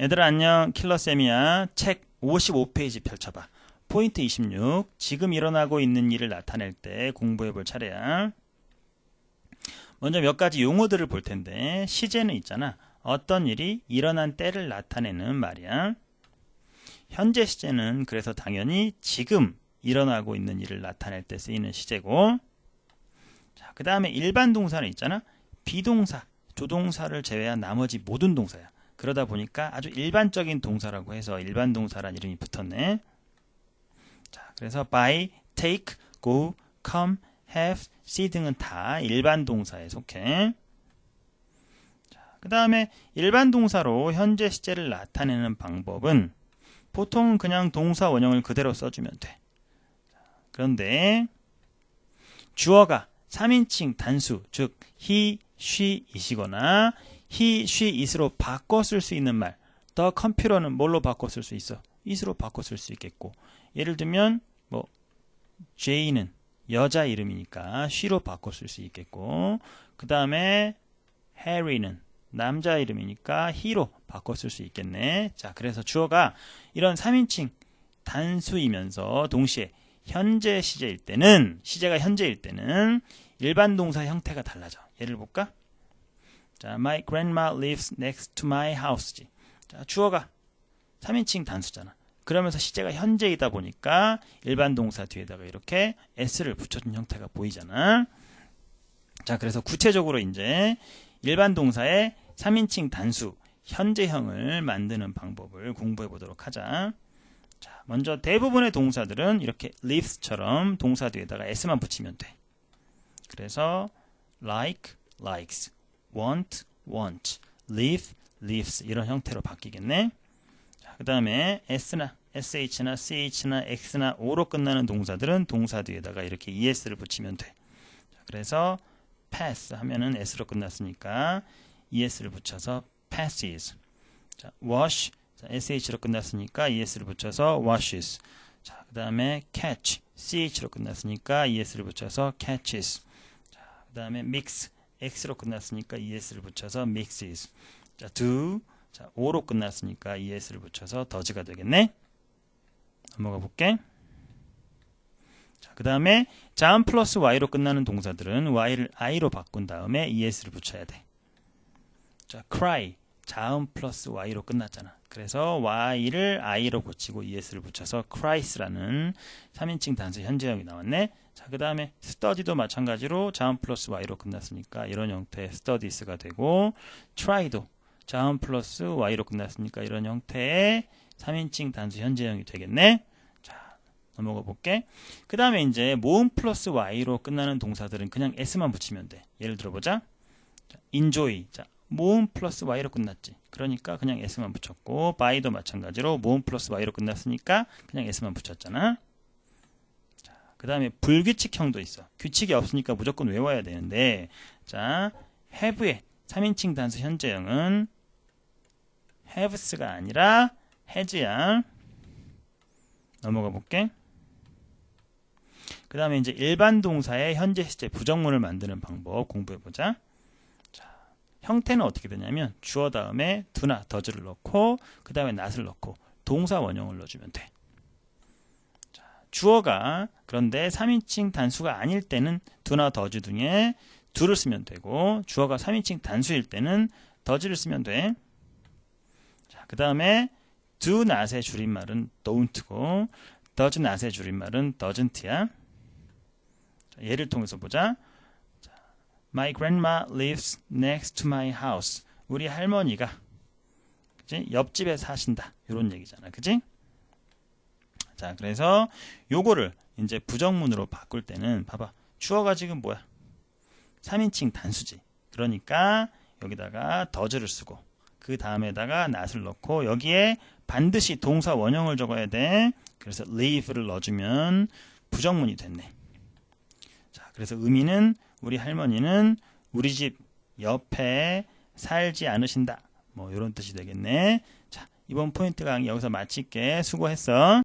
얘들아 안녕 킬러쌤이야. 책 55페이지 펼쳐봐. 포인트 26 지금 일어나고 있는 일을 나타낼 때 공부해 볼 차례야. 먼저 몇 가지 용어들을 볼 텐데 시제는 있잖아. 어떤 일이 일어난 때를 나타내는 말이야. 현재 시제는 그래서 당연히 지금 일어나고 있는 일을 나타낼 때 쓰이는 시제고. 자, 그 다음에 일반 동사는 있잖아. 비동사 조동사를 제외한 나머지 모든 동사야 그러다 보니까 아주 일반적인 동사라고 해서 일반 동사란 이름이 붙었네. 자, 그래서 by, take, go, come, have, see 등은 다 일반 동사에 속해. 그 다음에 일반 동사로 현재 시제를 나타내는 방법은 보통 그냥 동사 원형을 그대로 써주면 돼. 그런데 주어가 3인칭 단수, 즉 he, she 이시거나 he, she, it으로 바꿔 쓸 수 있는 말. the 컴퓨터는 뭘로 바꿔 쓸 수 있어? it으로 바꿔 쓸 수 있겠고. 예를 들면 뭐 J는 여자 이름이니까 she로 바꿔 쓸 수 있겠고. 그 다음에 Harry는 남자 이름이니까 he로 바꿔 쓸 수 있겠네. 자, 그래서 주어가 이런 3인칭 단수이면서 동시에 현재 시제일 때는 시제가 현재일 때는 일반 동사 형태가 달라져. 예를 볼까? 자, my grandma lives next to my house. 자, 주어가 3인칭 단수잖아. 그러면서 시제가 현재이다 보니까 일반 동사 뒤에다가 이렇게 s를 붙여준 형태가 보이잖아. 자, 그래서 구체적으로 이제 일반 동사의 3인칭 단수 현재형을 만드는 방법을 공부해 보도록 하자. 자, 먼저 대부분의 동사들은 이렇게 lives처럼 동사 뒤에다가 s만 붙이면 돼. 그래서 like, likes, want, want, live, lives 이런 형태로 바뀌겠네. 그 다음에 s나 sh나 ch나 x나 o로 끝나는 동사들은 동사 뒤에다가 이렇게 es를 붙이면 돼. 그래서 pass 하면은 s로 끝났으니까 es를 붙여서 passes. 자, wash 자, sh로 끝났으니까 es를 붙여서 washes. 자, 그 다음에 catch ch로 끝났으니까 es를 붙여서 catches. 자, 그 다음에 mix x로 끝났으니까 es를 붙여서 mixes. 자, do. 자, o로 끝났으니까 es를 붙여서 does가 되겠네. 넘어가 볼게. 자, 그 다음에 자음 플러스 y로 끝나는 동사들은 y를 i로 바꾼 다음에 es를 붙여야 돼. 자, cry. 자음 플러스 y로 끝났잖아. 그래서 y를 i로 고치고 es를 붙여서 cries라는 3인칭 단수 현재형이 나왔네. 자, 그 다음에 study도 마찬가지로 자음 플러스 y로 끝났으니까 이런 형태의 studies가 되고 try도 자음 플러스 y로 끝났으니까 이런 형태의 3인칭 단수 현재형이 되겠네. 자, 넘어가 볼게. 그 다음에 이제 모음 플러스 y로 끝나는 동사들은 그냥 s만 붙이면 돼. 예를 들어보자. 자, enjoy. 자, 모음 플러스 y로 끝났지. 그러니까 그냥 s만 붙였고 by도 마찬가지로 모음 플러스 y로 끝났으니까 그냥 s만 붙였잖아. 그 다음에 불규칙형도 있어. 규칙이 없으니까 무조건 외워야 되는데 자 have의 3인칭 단수 현재형은 haves가 아니라 has야. 넘어가 볼게. 그 다음에 이제 일반 동사의 현재 시제 부정문을 만드는 방법 공부해보자. 자, 형태는 어떻게 되냐면 주어 다음에 do나 does를 넣고 그 다음에 not을 넣고 동사 원형을 넣어주면 돼. 주어가 그런데 3인칭 단수가 아닐 때는 do나 does 중에 do를 쓰면 되고 주어가 3인칭 단수일 때는 does를 쓰면 돼. 자, 그 다음에 do not의 줄임말은 don't고 does not의 줄임말은 doesn't야. 자, 예를 통해서 보자. 자, My grandma lives next to my house. 우리 할머니가 그치? 옆집에 사신다. 이런 얘기잖아. 그지? 자, 그래서 요거를 이제 부정문으로 바꿀 때는 봐봐. 주어가 지금 뭐야? 3인칭 단수지. 그러니까 여기다가 더즈를 쓰고 그 다음에다가 not을 넣고 여기에 반드시 동사 원형을 적어야 돼. 그래서 live를 넣어주면 부정문이 됐네. 자, 그래서 의미는 우리 할머니는 우리 집 옆에 살지 않으신다. 뭐 이런 뜻이 되겠네. 자, 이번 포인트 강의 여기서 마칠게. 수고했어.